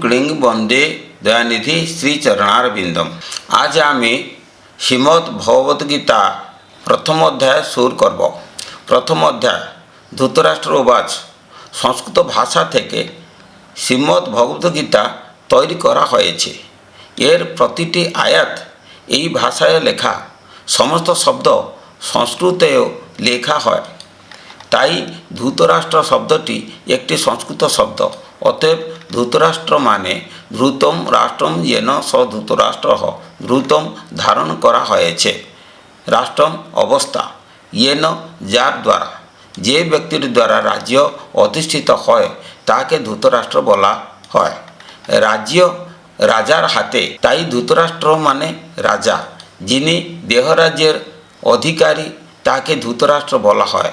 ক্লিং বন্দে দয়ানিধি শ্রীচরণার বিন্দম আজ আমি শ্রীমদ্ ভগবত গীতা প্রথম অধ্যায় সুর করব প্রথম অধ্যায় ধৃতরাষ্ট্র ওবাজ সংস্কৃত ভাষা থেকে শ্রীমদ্ ভগবত গীতা তৈরি করা হয়েছে। এর প্রতিটি আয়াত এই ভাষায় লেখা। সমস্ত শব্দ সংস্কৃতেও লেখা হয়। তাই ধৃতরাষ্ট্র শব্দটি একটি সংস্কৃত শব্দ। অতএব ধৃতরাষ্ট্র মানে ধৃতম রাষ্ট্রম যেন স ধৃতরাষ্ট্র ধৃতম ধারণ করা হয়েছে। রাষ্ট্রম অবস্থা ইয়েন যার দ্বারা, যে ব্যক্তির দ্বারা রাজ্য অধিষ্ঠিত হয়, তাকে ধৃতরাষ্ট্র বলা হয়। রাজ্য রাজার হাতে, তাই ধৃতরাষ্ট্র মানে রাজা, যিনি দেহরাজ্যের অধিকারী, তাকে ধৃতরাষ্ট্র বলা হয়।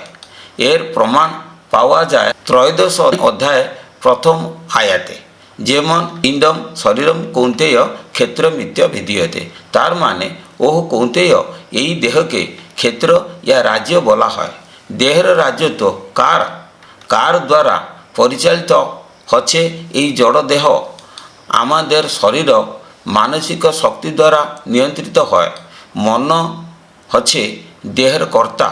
এর প্রমাণ পাওয়া যায় ত্রয়োদশ অধ্যায় প্রথম আয়াতে। যেমন ইন্ডম শরীরম কৌন্তেয় ক্ষেত্র ক্ষেত্রমিত্য ভিদিয়তে তার মানে ও কৌন্তেয়, এই দেহকে ক্ষেত্র ইয়া রাজ্য বলা হয়। দেহের রাজ্য তো কার? কার দ্বারা পরিচালিত হচ্ছে এই জড় দেহ? আমাদের শরীর মানসিক শক্তি দ্বারা নিয়ন্ত্রিত হয়। মন হচ্ছে দেহের কর্তা।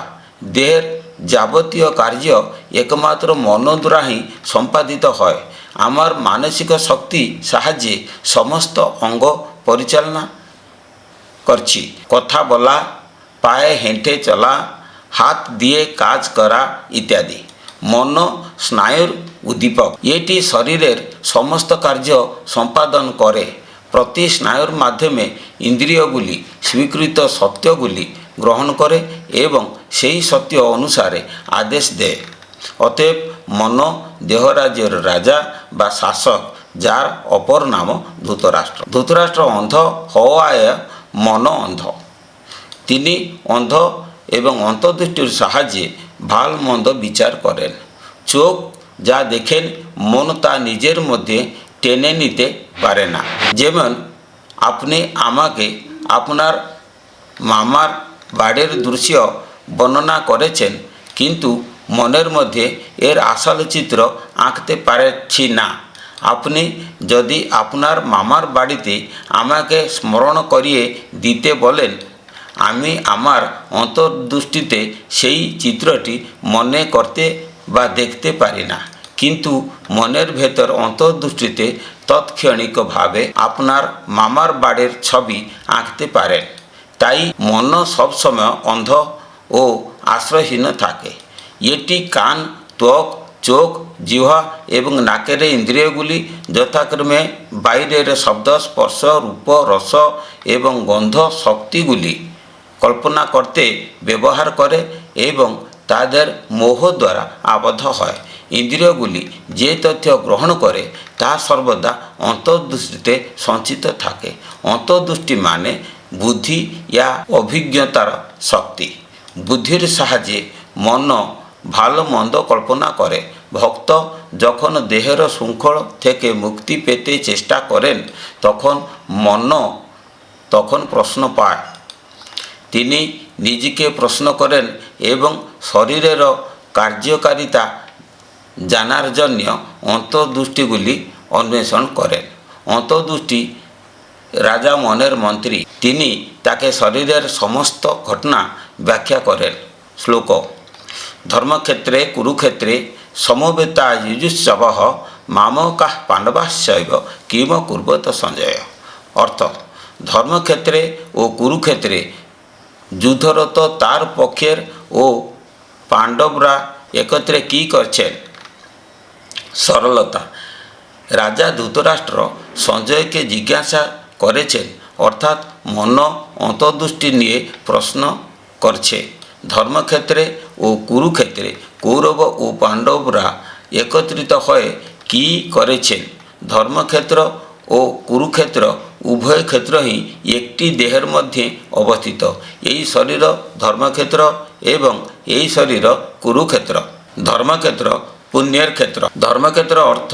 দেহের যাবতীয় কার্য একমাত্র মন দ্বারা ହିଁ সম্পাদিত হয়। আমার মানসিক শক্তি সাহায্যে সমস্ত অঙ্গ পরিচালনা করছি। কথা বলা, পায়ে হেঁটে চলা, হাত দিয়ে কাজ করা ইত্যাদি। মন স্নায়ুর উদ্দীপক। এটি শরীরের সমস্ত কার্য সম্পাদন করে। প্রতি স্নায়ুর মাধ্যমে ইন্দ্রিয়গুলি, স্বীকৃত সত্যগুলি গ্রহণ করে এবং সেই সত্য অনুসারে আদেশ দেয়। অতএব মন দেহরাজ্যের রাজা বা শাসক, যার অপর নাম ধৃতরাষ্ট্র। ধৃতরাষ্ট্র অন্ধ হওয়ায় মন অন্ধ। তিনি অন্ধ এবং অন্তর্দৃষ্টির সাহায্যে ভালো মন্দ বিচার করেন। চোখ যা দেখেন, মন তা নিজের মধ্যে টেনে নিতে পারে না। যেমন, আপনি আমাকে আপনার মামার বাড়ির দৃশ্য বর্ণনা করেছেন, কিন্তু মনের মধ্যে এর আসল চিত্র আঁকতে পারছি না। আপনি যদি আপনার মামার বাড়িতে আমাকে স্মরণ করিয়ে দিতে বলেন, আমি আমার অন্তর্দৃষ্টিতে সেই চিত্রটি মনে করতে বা দেখতে পারি না। কিন্তু মনের ভেতর অন্তর্দৃষ্টিতে তৎক্ষণিকভাবে আপনার মামার বাড়ির ছবি আঁকতে পারেন। তাই মন সবসময় অন্ধ ও আশ্রয়হীন থাকে। এটি কান, ত্বক, চোখ, জিহ্বা এবং নাকের ইন্দ্রিয়গুলি যথাক্রমে বাইরের শব্দ, স্পর্শ, রূপ, রস এবং গন্ধ শক্তিগুলি কল্পনা করতে ব্যবহার করে এবং তাদের মোহ দ্বারা আবদ্ধ হয়। ইন্দ্রিয়গুলি যে তথ্য গ্রহণ করে তা সর্বদা অন্তর্দৃষ্টিতে সঞ্চিত থাকে। অন্তর্দৃষ্টি মানে বুদ্ধি ইয়া অভিজ্ঞতার শক্তি। বুদ্ধির সাহায্যে মন ভালো মন্দ কল্পনা করে। ভক্ত যখন দেহের শৃঙ্খল থেকে মুক্তি পেতে চেষ্টা করেন, তখন মন তখন প্রশ্ন পায়। তিনি নিজেকে প্রশ্ন করেন এবং শরীরের কার্যকারিতা জানার জন্য অন্তর্দৃষ্টিগুলি অন্বেষণ করেন। অন্তর্দৃষ্টি রাজা মনের মন্ত্রী। তিনি তাকে শরীরের সমস্ত ঘটনা ব্যাখ্যা করেন। শ্লোক ধর্মক্ষেত্রে, কুরুক্ষেত্রে সমবেতা যুজুৎসব মামকাহ পাণ্ডবাশ্চৈব কিম কুর্বত সঞ্জয়। অর্থ, ধর্মক্ষেত্রে ও কুরুক্ষেত্রে যুদ্ধরত তার পক্ষের ও পাণ্ডবরা একত্রে কি করছেন? সরলতা, রাজা ধৃতরাষ্ট্র সঞ্জয়কে জিজ্ঞাসা করেছেন, অর্থাৎ মন অন্তর্দৃষ্টি নিয়ে প্রশ্ন করছে। ধর্মক্ষেত্রে ও কুরুক্ষেত্রে কৌরব ও পাণ্ডবরা একত্রিত হয়ে কি করেছেন ধর্মক্ষেত্র ও কুরুক্ষেত্র উভয় ক্ষেত্রই একটি দেহের মধ্যে অবস্থিত এই শরীর ধর্মক্ষেত্র এবং এই শরীর কুরুক্ষেত্র ধর্মক্ষেত্র পুণ্যের ক্ষেত্র ধর্মক্ষেত্র অর্থ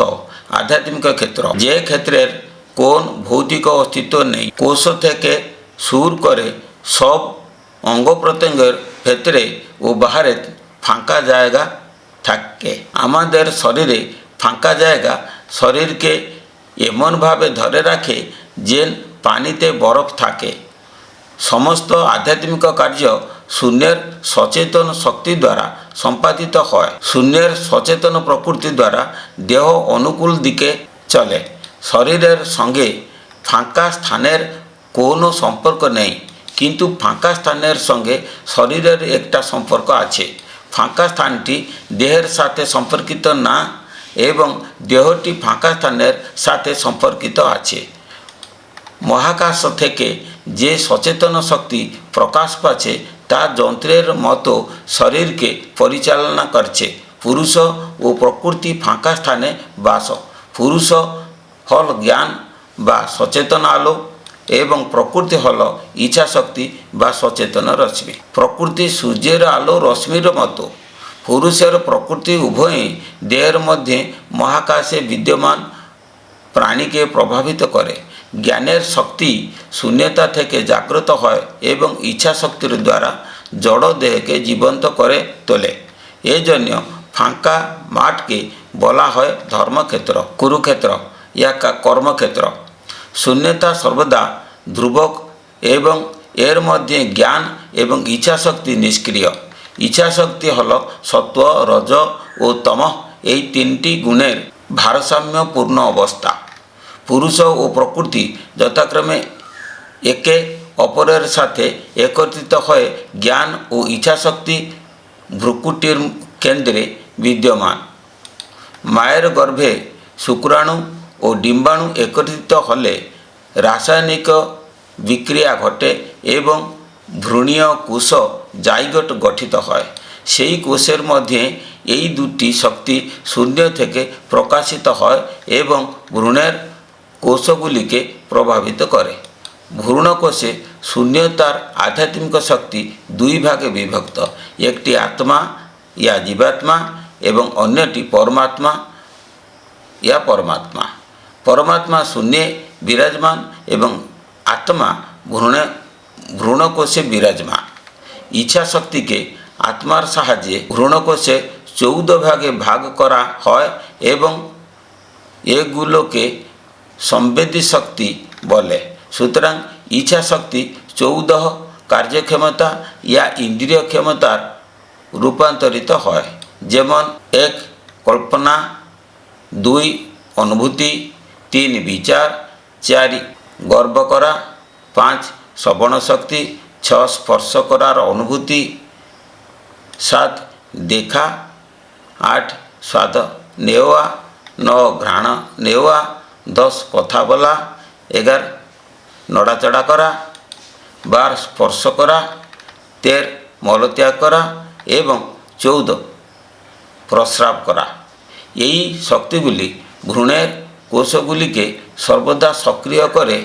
আধ্যাত্মিক ক্ষেত্র যে ক্ষেত্রের কোন ভৌতিক অস্তিত্ব নেই কোষ থেকে সুর করে সব অঙ্গ প্রত্যঙ্গের ভেতরে ও বাহারে ফাঁকা জায়গা থাকে আমাদের শরীরে ফাঁকা জায়গা শরীরকে এমনভাবে ধরে রাখে যে পানিতে বরফ থাকে সমস্ত আধ্যাত্মিক কার্য শূন্যের সচেতন শক্তি দ্বারা সম্পাদিত হয় শূন্যের সচেতন প্রকৃতি দ্বারা দেহ অনুকূল দিকে চলে শরীরের সঙ্গে ফাঁকা স্থানের কোনো সম্পর্ক নেই কিন্তু ফাঁকা স্থানের সঙ্গে শরীরের একটা সম্পর্ক আছে। ফাঁকা স্থানটি দেহের সাথে সম্পর্কিত না এবং দেহটি ফাঁকা স্থানের সাথে সম্পর্কিত আছে। মহাকাশ থেকে যে সচেতন শক্তি প্রকাশ পাচ্ছে, তা যন্ত্রের মতো শরীরকে পরিচালনা করছে। পুরুষ ও প্রকৃতি ফাঁকা স্থানে বাস, পুরুষ হল জ্ঞান বা সচেতন আলো এবং প্রকৃতি হল ইচ্ছা শক্তি বা সচেতন রশ্মি। প্রকৃতি সূর্যের আলো রশ্মির মতো। পুরুষের প্রকৃতি উভয়ই দেহের মধ্যে মহাকাশে বিদ্যমান প্রাণীকে প্রভাবিত করে। জ্ঞানের শক্তি শূন্যতা থেকে জাগ্রত হয় এবং ইচ্ছা শক্তির দ্বারা জড় দেহকে জীবন্ত করে তোলে। এজন্য ফাঁকা মাঠকে বলা হয় ধর্মক্ষেত্র, কুরুক্ষেত্র ইয়া কর্মক্ষেত্র। শূন্যতা সর্বদা ধ্রুবক এবং এর মধ্যে জ্ঞান এবং ইচ্ছাশক্তি নিষ্ক্রিয়। ইচ্ছাশক্তি হল সত্ত্ব রজ ও তম এই তিনটি গুণের ভারসাম্যপূর্ণ অবস্থা। পুরুষ ও প্রকৃতি যথাক্রমে একে অপরের সাথে একত্রিত হয়ে জ্ঞান ও ইচ্ছাশক্তি ভ্রুকুটির কেন্দ্রে বিদ্যমান। মায়ের গর্ভে শুক্রাণু ও ডিম্বাণু একত্রিত হলে রাসায়নিক বিক্রিয়া ঘটে এবং ভ্রূণীয় কোষ জাইগোট গঠিত হয়। সেই কোষের মধ্যে এই দুটি শক্তি শূন্য থেকে প্রকাশিত হয় এবং ভ্রূণের কোষগুলিকে প্রভাবিত করে। ভ্রূণকোষে শূন্যতার আধ্যাত্মিক শক্তি দুই ভাগে বিভক্ত, একটি আত্মা ইয়া জীবাত্মা, এবং অন্যটি পরমাত্মা ইয়া পরমাত্মা। পরমাত্মা, শূন্যে বিরাজমান এবং আত্মা ভ্রূণে, ভ্রূণকোষে বিরাজমান। ইচ্ছা শক্তিকে আত্মার সাহায্যে ভ্রূণকোষে চৌদ্দ ভাগে ভাগ করা হয় এবং এগুলোকে সংবেদী শক্তি বলে। সুতরাং ইচ্ছা শক্তি চৌদ কার্যক্ষমতা ইয়া ইন্দ্রিয় ক্ষমতার রূপান্তরিত হয়। যেমন এক কল্পনা, দুই অনুভূতি তিন বিচার, চারি গর্ব করা, পাঁচ শ্রবণ শক্তি, ছ স্পর্শ করার অনুভূতি, সাত দেখা, আট স্বাদ নেওয়া, ন ঘ্রাণ নেওয়া, দশ কথা বলা, এগার নড়াচড়া করা, বার স্পর্শ করা, তের মলত্যাগ করা এবং চৌদ প্রস্রাব করা। এই শক্তিগুলি ভ্রূণের কোষগুলিকে সর্বদা সক্রিয় করে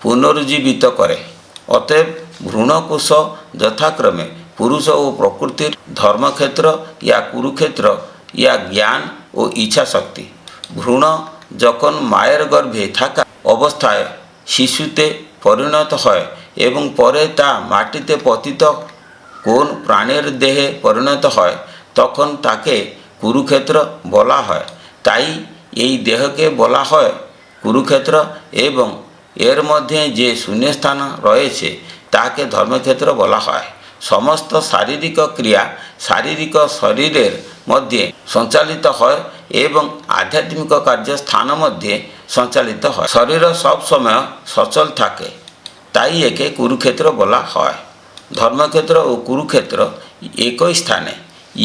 পুনরুজ্জীবিত করে। অতএব ভ্রূণকোষ যথাক্রমে পুরুষ ও প্রকৃতির ধর্মক্ষেত্র, ইয়া কুরুক্ষেত্র, ইয়া জ্ঞান ও ইচ্ছা শক্তি ভ্রূণ যখন মায়ের গর্ভে থাকা অবস্থায় শিশুতে পরিণত হয় এবং পরে তা মাটিতে পতিত কোন প্রাণের দেহে পরিণত হয়, তখন তাকে কুরুক্ষেত্র বলা হয়। তাই এই দেহকে বলা হয় কুরুক্ষেত্র এবং এর মধ্যে যে শূন্যস্থান রয়েছে, তাকে ধর্মক্ষেত্র বলা হয়। সমস্ত শারীরিক ক্রিয়া শারীরিক শরীরের মধ্যে সঞ্চালিত হয় এবং আধ্যাত্মিক কার্য স্থান মধ্যে সঞ্চালিত হয়। শরীর সবসময় সচল থাকে, তাই একে কুরুক্ষেত্র বলা হয়। ধর্মক্ষেত্র ও কুরুক্ষেত্র একই স্থানে,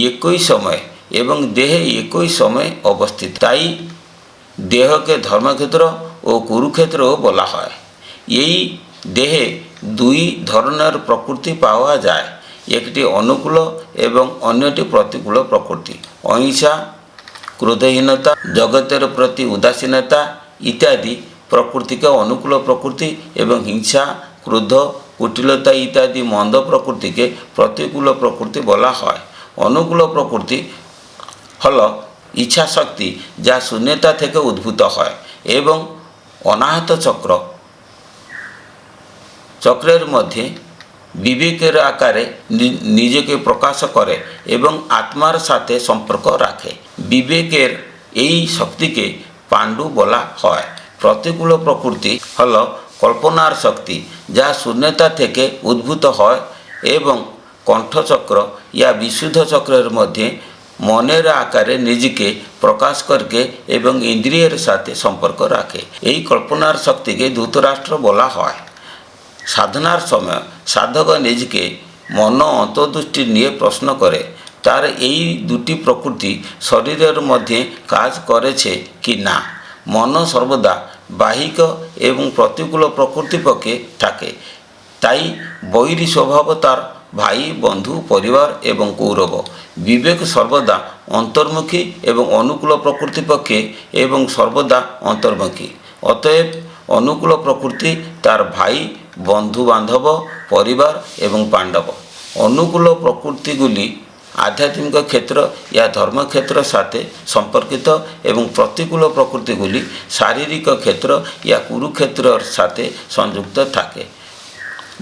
একই সময়ে এবং দেহে একই সময়ে অবস্থিত। তাই দেহকে ধর্মক্ষেত্র ও কুরুক্ষেত্রও বলা হয়। এই দেহে দুই ধরনের প্রকৃতি পাওয়া যায়। একটি অনুকূল এবং অন্যটি প্রতিকূল প্রকৃতি। অহিংসা, ক্রোধহীনতা, জগতের প্রতি উদাসীনতা ইত্যাদি প্রকৃতিকে অনুকূল প্রকৃতি এবং হিংসা, ক্রোধ, কুটিলতা ইত্যাদি মন্দ প্রকৃতিকে প্রতিকূল প্রকৃতি বলা হয়। অনুকূল প্রকৃতি হল ইচ্ছা শক্তি যা শূন্যতা থেকে উদ্ভূত হয় এবং অনাহত চক্র। চক্রের মধ্যে বিবেকের আকারে নিজেকে প্রকাশ করে এবং আত্মার সাথে সম্পর্ক রাখে। বিবেকের এই শক্তিকে পাণ্ডু বলা হয়। প্রতিকূল প্রকৃতি হল কল্পনার শক্তি যা শূন্যতা থেকে উদ্ভূত হয় এবং কণ্ঠচক্র, ইয়া বিশুদ্ধ চক্রের মধ্যে মনের আকারে নিজেকে প্রকাশ করকে এবং ইন্দ্রিয়ের সাথে সম্পর্ক রাখে। এই কল্পনার শক্তিকে ধৃতরাষ্ট্র বলা হয়। সাধনার সময় সাধক নিজেকে মন অন্তর্দৃষ্টি নিয়ে প্রশ্ন করে, তার এই দুটি প্রকৃতি শরীরের মধ্যে কাজ করেছে কি না? মন সর্বদা বাহিক এবং প্রতিকূল প্রকৃতি পক্ষে থাকে। তাই বৈরী স্বভাব তার ভাই, বন্ধু, পরিবার এবং কৌরব। বিবেক সর্বদা অন্তর্মুখী এবং অনুকূল প্রকৃতি পক্ষে এবং সর্বদা অন্তর্মুখী। অতএব অনুকূল প্রকৃতি তার ভাই বন্ধু বান্ধব পরিবার এবং পাণ্ডব। অনুকূল প্রকৃতিগুলি আধ্যাত্মিক ক্ষেত্র ইয়া ধর্মক্ষেত্র সাথে সম্পর্কিত এবং প্রতিকূল প্রকৃতিগুলি শারীরিক ক্ষেত্র ইয়া কুরুক্ষেত্রর সাথে সংযুক্ত থাকে।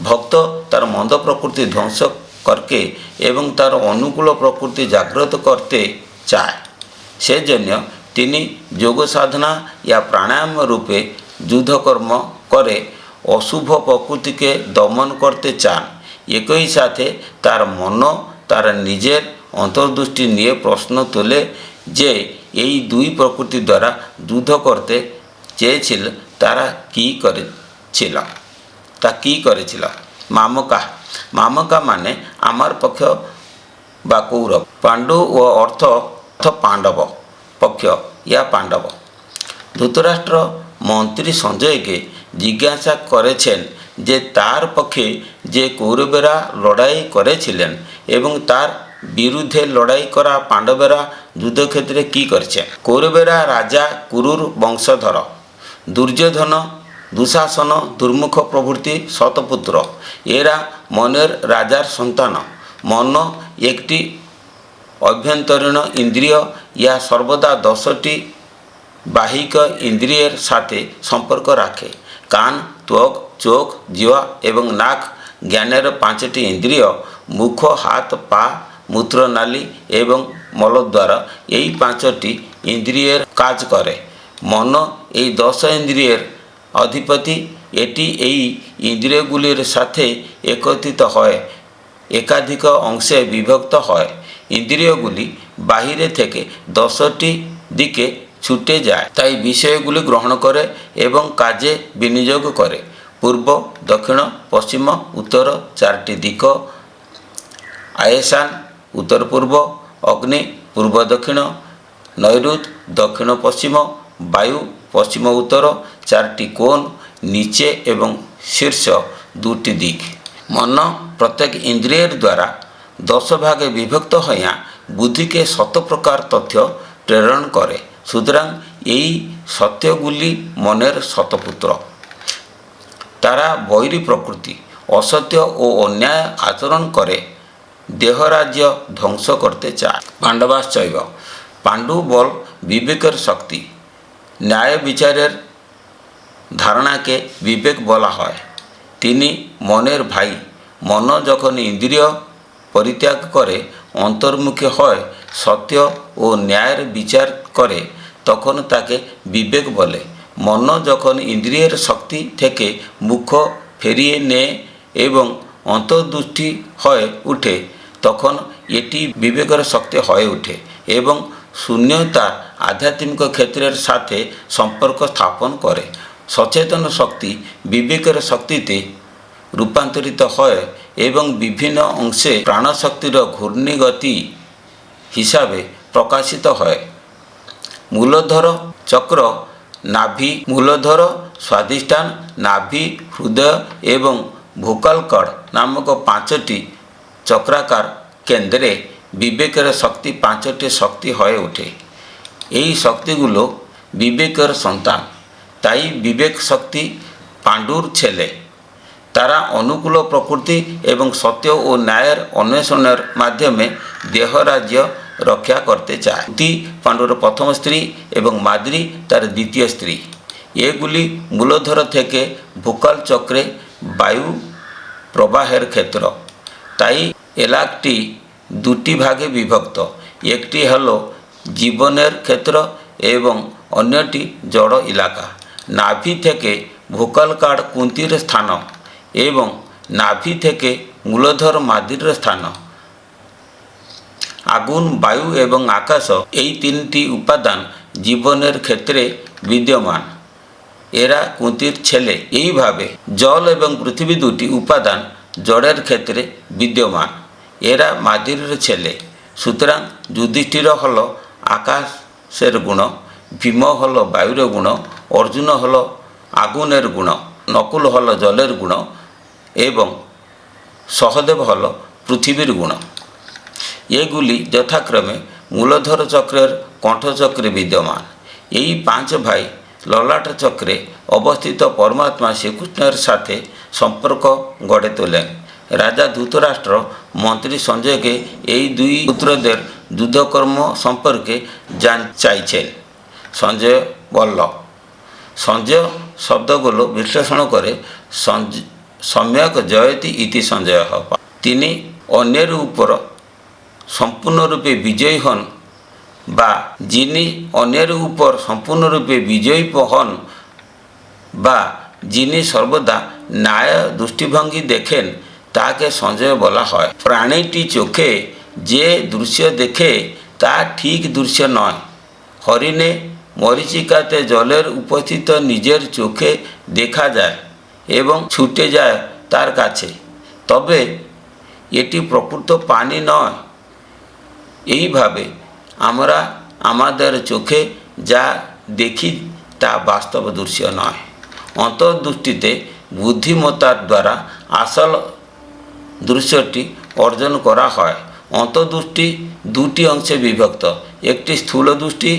ভক্ত তার মন্দ প্রকৃতি ধ্বংস করকে এবং তার অনুকূল প্রকৃতি জাগ্রত করতে চায়। সেজন্য তিনি যোগ সাধনা ইয়া প্রাণায়াম রূপে যুদ্ধকর্ম করে অশুভ প্রকৃতিকে দমন করতে চান। একই সাথে তার মন, তার নিজের অন্তর্দৃষ্টি নিয়ে প্রশ্ন তোলে যে, এই দুই প্রকৃতি দ্বারা যুদ্ধ করতে চেয়েছিল, তারা কী করেছিল? তা কি করেছিল? মামকা। মামকা মানে আমার পক্ষ বা কৌরব। পাণ্ডু ও অর্থ অর্থ পাণ্ডব পক্ষ, ইয়া পাণ্ডব। ধৃতরাষ্ট্র মন্ত্রী সঞ্জয়কে জিজ্ঞাসা করেছেন যে তার পক্ষে যে কৌরবেরা লড়াই করেছিলেন এবং তার বিরুদ্ধে লড়াই করা পাণ্ডবেরা যুদ্ধক্ষেত্রে কী করেছে? কৌরবেরা রাজা কুরুর বংশধর। দুর্যোধন দুঃশাসন দুর্মুখ প্রভৃতি শতপুত্র এরা মনের রাজার সন্তান মন একটি অভ্যন্তরীণ ইন্দ্রিয় ইয়া সর্বদা দশটি বাহিক ইন্দ্রিয়ের সাথে সম্পর্ক রাখে কান ত্বক চোখ জিহ্বা এবং নাক জ্ঞানের পাঁচটি ইন্দ্রিয় মুখ হাত পা মূত্রনালী এবং মলদ্বার এই পাঁচটি ইন্দ্রিয়ের কাজ করে মন এই দশ ইন্দ্রিয়ের অধিপতি, এটি এই ইন্দ্রিয়গুলির সাথে একত্রিত হয়, একাধিক অংশে বিভক্ত হয়। ইন্দ্রিয়গুলি বাহিরে থেকে দশটি দিকে ছুটে যায়, তাই বিষয়গুলি গ্রহণ করে এবং কাজে বিনিয়োগ করে। পূর্ব, দক্ষিণ, পশ্চিম, উত্তর চারটি দিক। আয়েসান উত্তর পূর্ব অগ্নি পূর্ব দক্ষিণ নৈরুত দক্ষিণ পশ্চিম বায়ু পশ্চিম উত্তর, চারটি কোণ, নিচে এবং শীর্ষ দুটি দিক। মন প্রত্যেক ইন্দ্রিয়ের দ্বারা দশ ভাগে বিভক্ত হইয়া বুদ্ধিকে শত প্রকার তথ্য প্রেরণ করে। সুতরাং এই সত্যগুলি মনের শতপুত্র তারা বৈরী প্রকৃতি, অসত্য ও অন্যায় আচরণ করে, দেহরাজ্য ধ্বংস করতে চায়। পাণ্ডবাশ্চৈব পাণ্ডু বল বিবেকের শক্তি। ন্যায় বিচারের ধারণাকে বিবেক বলা হয়। তিনি মনের ভাই, মন যখন ইন্দ্রিয় পরিত্যাগ করে, অন্তর্মুখী হয়, সত্য ও ন্যায়ের বিচার করে, তখন তাকে বিবেক বলে। মন যখন ইন্দ্রিয়ের শক্তি থেকে মুখ ফেরিয়ে নেয় এবং অন্তর্দৃষ্টি হয়ে উঠে, তখন এটি বিবেকের শক্তি হয়ে ওঠে এবং শূন্যতা আধ্যাত্মিক ক্ষেত্রের সাথে সম্পর্ক স্থাপন করে। সচেতন শক্তি বিবেকের শক্তিতে রূপান্তরিত হয় এবং বিভিন্ন অংশে প্রাণশক্তির ঘূর্ণিগতি হিসাবে প্রকাশিত হয়। মূলধর চক্র, নাভি মূলধর, স্বাধিষ্ঠান, নাভি হৃদয় এবং ভোকালকড় নামক পাঁচটি চক্রাকার কেন্দ্রে বিবেকের শক্তি পাঁচটি শক্তি হয়ে ওঠে। এই শক্তিগুলো বিবেকের সন্তান। তাই বিবেক শক্তি পাণ্ডুর ছেলে। তারা অনুকূল প্রকৃতি এবং সত্য ও ন্যায়ের অন্বেষণের মাধ্যমে দেহরাজ্য রক্ষা করতে চায়। তি পাণ্ডুর প্রথম স্ত্রী এবং মাদ্রি তার দ্বিতীয় স্ত্রী। এগুলি মূলধর থেকে ভোকাল চক্রে বায়ু প্রবাহের ক্ষেত্র। তাই এলাকটি দুটি ভাগে বিভক্ত। একটি হল জীবনের ক্ষেত্র এবং অন্যটি জড় এলাকা। নাভি থেকে ভোকাল কার্ড কুন্তির স্থান এবং নাভি থেকে মূলধর মাদির স্থান। আগুন, বায়ু এবং আকাশ এই তিনটি উপাদান জীবনের ক্ষেত্রে বিদ্যমান। এরা কুন্তির ছেলে। এইভাবে জল এবং পৃথিবী দুটি উপাদান জড়ের ক্ষেত্রে বিদ্যমান। এরা মাদিরের ছেলে। সুতরাং যুধিষ্ঠির হল আকাশের গুণ, ভীম হল বায়ুর গুণ অর্জুন হল আগুনের গুণ, নকুল হল জলের গুণ এবং সহদেব হল পৃথিবীর গুণ। এগুলি যথাক্রমে মূলধর চক্রের কণ্ঠচক্রে বিদ্যমান। এই পাঁচ ভাই ললাট চক্রে অবস্থিত পরমাত্মা শ্রীকৃষ্ণের সাথে সম্পর্ক গড়ে তোলেন। রাজা ধৃতরাষ্ট্র মন্ত্রী সঞ্জয়কে এই দুই পুত্রদের যুদ্ধকর্ম সম্পর্কে জান চাইছেন। সঞ্জয় বলল। সঞ্জয় শব্দগুলো বিশ্লেষণ করে সম্যক জয়তি ইতি সঞ্জয় তিনি অন্যের উপর সম্পূর্ণরূপে বিজয়ী হন বা যিনি অন্যের উপর সম্পূর্ণরূপে বিজয়ী হন বা যিনি সর্বদা ন্যায় দৃষ্টিভঙ্গি দেখেন, তাকে সঞ্জয় বলা হয়। প্রাণীটি চোখে যে দৃশ্য দেখে তা ঠিক দৃশ্য নয়। হরিণে মরিচিকাতে জলের উপস্থিত নিজের চোখে দেখা যায় এবং ছুটে যায় তার কাছে। তবে এটি প্রকৃত পানি নয়। এইভাবে আমরা আমাদের চোখে যা দেখি তা বাস্তব দৃশ্য নয়। অন্তর্দৃষ্টিতে বুদ্ধিমত্তার দ্বারা আসল দৃশ্যটি অর্জন করা হয়। অন্তর্দৃষ্টি দুটি অংশে বিভক্ত, একটি স্থূল দৃষ্টি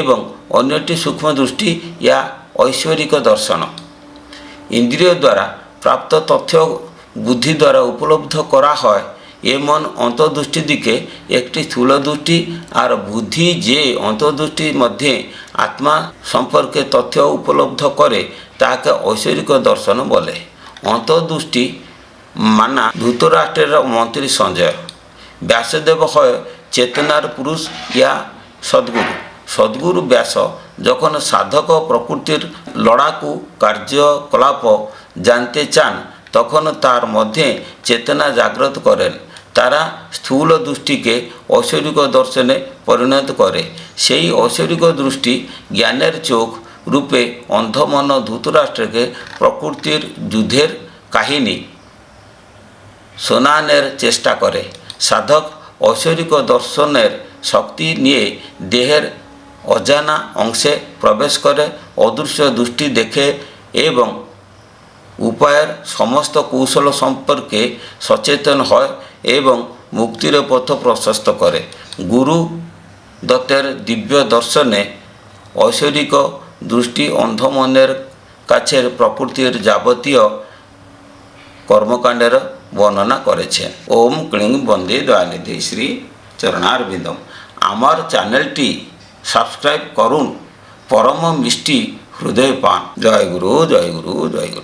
এবং অন্যটি সূক্ষ্ম দৃষ্টি, ইয়া ঐশ্বরিক দর্শন। ইন্দ্রিয় দ্বারা প্রাপ্ত তথ্য বুদ্ধি দ্বারা উপলব্ধ করা হয়, এমন অন্তর্দৃষ্টি দিকে একটি স্থূল দৃষ্টি আর বুদ্ধি যে অন্তর্দৃষ্টির মধ্যে আত্মা সম্পর্কে তথ্য উপলব্ধ করে, তাকে ঐশ্বরিক দর্শন বলে। অন্তর্দৃষ্টি মানা ধৃতরাষ্ট্রের মন্ত্রী সঞ্জয়। ব্যাসদেব হয় চেতনার পুরুষ ইয়া সদ্গুরু। সদ্গুরু ব্যাস যখন সাধক প্রকৃতির লড়াকু কার্যকলাপ জানতে চান, তখন তার মধ্যে চেতনা জাগ্রত করেন। তারা স্থূল দৃষ্টিকে ঐশ্বরিক দর্শনে পরিণত করে। সেই ঐশ্বরিক দৃষ্টি জ্ঞানের চোখ রূপে অন্ধমন ধৃতরাষ্ট্রকে প্রকৃতির যুদ্ধের কাহিনী শোনানের চেষ্টা করে। সাধক ঐশ্বরিক দর্শনের শক্তি নিয়ে দেহের অজানা অংশে প্রবেশ করে অদৃশ্য দৃষ্টি দেখে এবং উপায়ের সমস্ত কৌশল সম্পর্কে সচেতন হয় এবং মুক্তির পথ প্রশস্ত করে। গুরু দত্তের দিব্য দর্শনে ঐশ্বরিক দৃষ্টি অন্ধমনের কাছের প্রকৃতির যাবতীয় কর্মকাণ্ডের বর্ণনা করেছেন। ওম ক্লিং বন্দে দয়ানিধি শ্রী চরণারবিন্দম। আমার চ্যানেলটি সাবস্ক্রাইব করুন। পরম মিষ্টি হৃদয় পান। জয় গুরু জয় গুরু জয় গুরু।